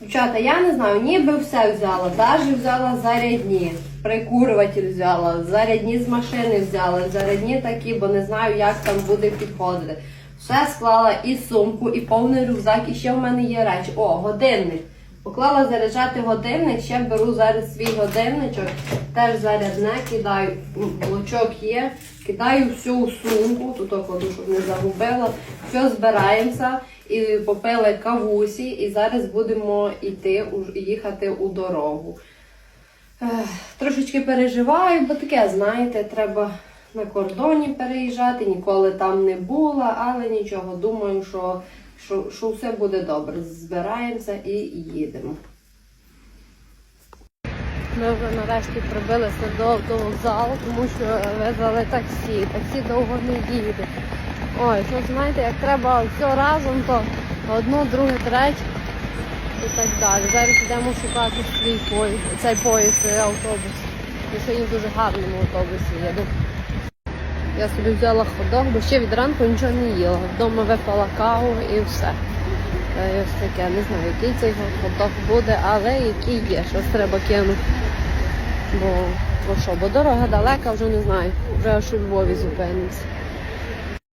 Дівчата, я не знаю, ніби все взяла, навіть взяла зарядні, прикурюватель взяла, зарядні з машини взяла, зарядні такі, бо не знаю, як там буде підходити. Все склала і сумку, і повний рюкзак, і ще в мене є речі. О, годинник. Поклала заряджати годинник, ще беру зараз свій годинничок, теж зарядне, кидаю, блочок є, кидаю всю сумку, тут кладу, щоб не загубила. Все, збираємося і попили кавусі, і зараз будемо йти їхати у дорогу. Ех, Трошечки переживаю, бо таке, знаєте, треба на кордоні переїжджати, ніколи там не була, але нічого, думаю, що, що, що все буде добре. Збираємося і їдемо. Ми вже нарешті прибилися до автовокзалу, тому що визвали таксі. Таксі довго не їде. Ой, що знаєте, як треба все разом, то одну, друге, третє і так далі. Зараз йдемо шукати свій поїзд, цей поїзд, цей автобус. Я сьогодні в дуже гарному автобусі їду. Я собі взяла ходок, бо ще від ранку нічого не їла. Вдома випила каву і все. Й ось таке, не знаю, який цей ходок буде, але який є, щось треба кинути. Бо, бо що, бо дорога далека, вже не знаю, вже аж у Львові зупинимося.